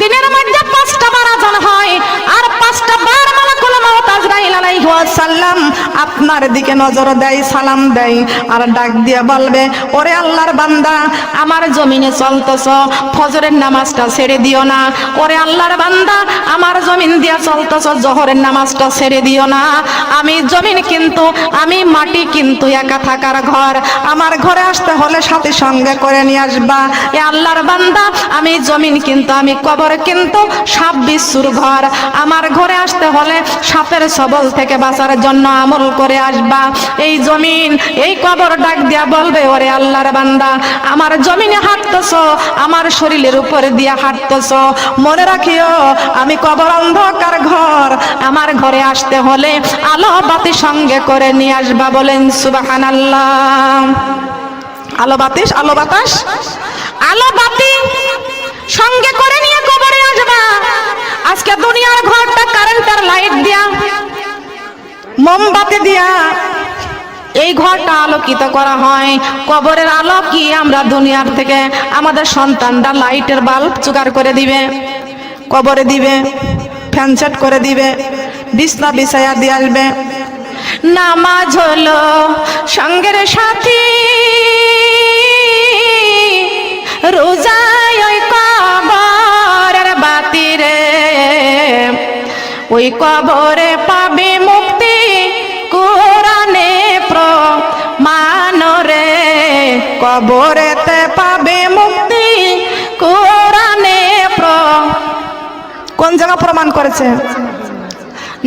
দিনের মধ্যে ওয়াসাল্লাম আপনার দিকে নজর দেয়, সালাম দেয় আর ডাক দিয়ে বলবে, ওরে আল্লাহর বান্দা, আমার জমিনে চলতেছ, ফজরের নামাজটা ছেড়ে দিও না। ওরে আল্লাহর বান্দা, আমার জমিন দিয়া চলতেছ, জহরের নামাজটা ছেড়ে দিও না। আমি জমিন কিন্তু, আমি মাটি কিন্তু একা থাকার ঘর। আমার ঘরে আসতে হলে সাথে সঙ্গে করে নিয়ে আসবা। এ আল্লাহর বান্দা, আমি জমিন কিন্তু, আমি কবর কিন্তু সাপ বিশ্বর ঘর। আমার ঘরে আসতে হলে সাপের সবল থেকে বাঁচার জন্য আমল করে আসবা। এই জমিন, এই কবর ডাক দিয়া বলবে, ওরে আল্লাহর বান্দা, আমার জমিনে হাঁটতেছ, আমার শরীরের উপরে দিয়া হাঁটতেছ। মনে রাখিও, আমি কবর অন্ধকার ঘর। আমার ঘরে আসতে হলে আলো বাতি সঙ্গে করে নিয়ে আসবা বলেন সুবাহান আল্লাহ আলো বাতিস আলো বাতাস, আলো বাতি সঙ্গে করে নিয়ে কবরে আসবা। আজকে দুনিয়ার ঘরটা কারেন্টের লাইট দিয়া। মোমবাতি দিয়া এই ঘরটা আলোকিত করা হয়। কবরের আলো কি আমরা দুনিয়ার থেকে আমাদের সন্তানরা লাইটের বাল্ব জোগাড় করে দিবে, কবরে দিবে, ফ্যান সেট করে দিবে, বিছনা বিছায়া দিয়ে আসবে। নামাজ হলো সঙ্গের সাথী। রোজায় ওই কবরের বাতিরে, ওই কবরে পাবে কবরেতে পাবে মুক্তি। কোরআনে কোন জায়গা প্রমাণ করেছে?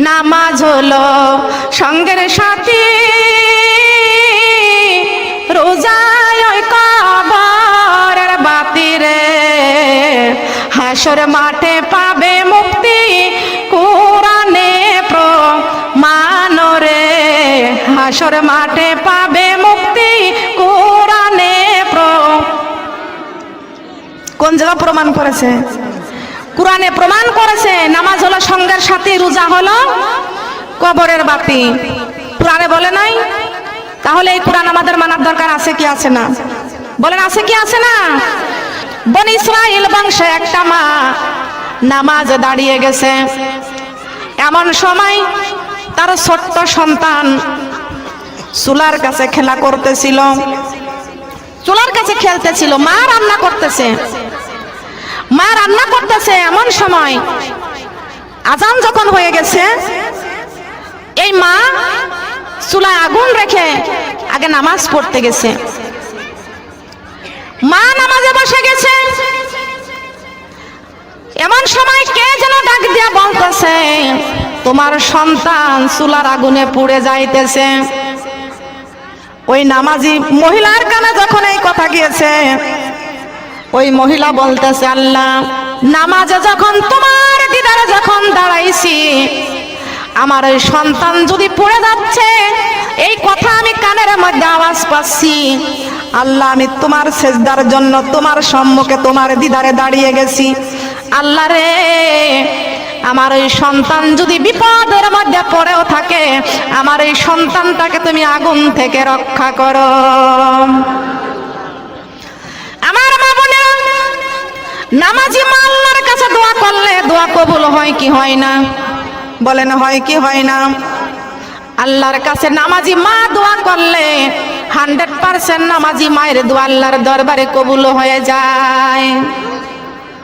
নামাজ হলো সঙ্গের সাথী। রোজায় কবরের বাতিরে হাসর মাঠে পাবে মুক্তি। কোরআনে প্রমাণ রে, হাসর মাঠে পাবে জায়গা প্রমাণ করেছে। কোরআনে প্রমাণ করেছে, নামাজ হলো সঙ্গের সাথে, রোজা হলো কবরের বাতি। কোরআনে বলে নাই? তাহলে এই কোরআন আমাদের মানার দরকার আছে কি আছে না? বলেন, আছে কি আছে না? বন ইসরাইল বংশে একটা মা নামাজ দাঁড়িয়ে গেছে। এমন সময় তার ছোট্ট সন্তান চুলার কাছে খেলা করতেছিল। চুলার কাছে খেলতেছিল, মা রান্না করতেছে। মা রান্না করতেছে এমন সময়। আজান যখন হয়ে গেছে, এই মা চুলায় আগুন রেখে আগে নামাজ পড়তে গেছে। মা নামাজে বসে গেছে। এমন সময় কে যেন ডাক দিয়া বলতেছে, তোমার সন্তান চুলার আগুনে পুড়ে যাইতেছে। ওই নামাজি মহিলার কানে যখন এই কথা গিয়েছে ওই মহিলা বলতেছে, আল্লাহ, নামাজে যখন তোমার দিদারে যখন দাঁড়াইছি, আমার ওই সন্তান যদি পড়ে যাচ্ছে, এই কথা আমি কানের মধ্যে আওয়াজ পাচ্ছি। আল্লাহ, আমি তোমার সেজদার জন্য তোমার সম্মুখে তোমার দিদারে দাঁড়িয়ে গেছি। আল্লাহ রে, আমার ওই সন্তান যদি বিপদের মধ্যে পড়েও থাকে, আমার এই সন্তানটাকে তুমি আগুন থেকে রক্ষা করো আমার মা বোনেরা নামাজি মা আল্লাহর কাছে দোয়া করলে দোয়া কবুল হয় কি হয় না? বলেন, হয় কি হয় না? আল্লাহর কাছে নামাজি মা দোয়া করলে হান্ড্রেড পার্সেন্ট নামাজি মায়ের দোয়া আল্লাহর দরবারে কবুল হয়ে যায়।